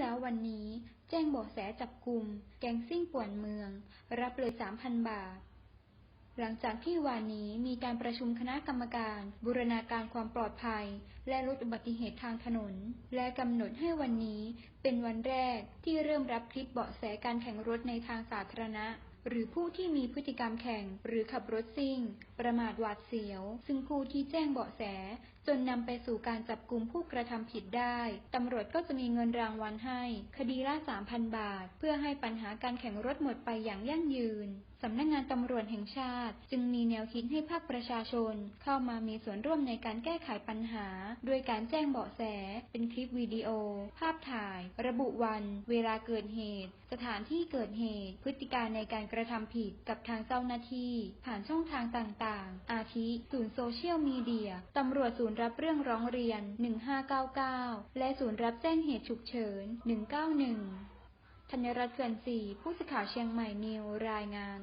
แล้ววันนี้ แจ้งเบาะแสจับกลุ่มแก๊งซิ่งป่วนเมือง รับเลย 3,000 บาท หลังจากที่วานนี้มีการประชุมคณะกรรมการ บูรณาการความปลอดภัย และลดอุบัติเหตุทางถนน และกำหนดให้วันนี้เป็นวันแรกที่เริ่มรับคลิปเบาะแสการแข่งรถในทางสาธารณะ หรือผู้ที่มีพฤติกรรมแข่งหรือขับรถซิ่ง ประมาทหวาดเสียว ซึ่งผู้ที่แจ้งเบาะแส จนนำไปสู่การจับกลุ่มผู้กระทำผิดได้ตำรวจก็จะมีเงินรางวัลให้ คดีละ 3,000 บาท เพื่อให้ปัญหาการแข่งรถหมดไปอย่างยั่งยืนสำนักงานตำรวจแห่งชาติ จึงมีแนวคิดให้ภาคประชาชน เข้ามามีส่วนร่วมในการแก้ไขปัญหา ด้วยการแจ้งเบาะแส เป็นคลิปวิดีโอ ภาพถ่าย ระบุวัน เวลาเกิดเหตุ สถานที่เกิดเหตุ พฤติการในการกระทำผิดกับทางเจ้าหน้าที่ ผ่านช่องทางต่างๆ อาทิ ศูนย์โซเชียลมีเดียตำรวจศูนย์รับเรื่องร้องเรียน 1599 และศูนย์รับแจ้งเหตุฉุกเฉิน 191 ธัญรัตน์เขื่อนศรีผู้สื่อข่าวเชียงใหม่นิวรายงาน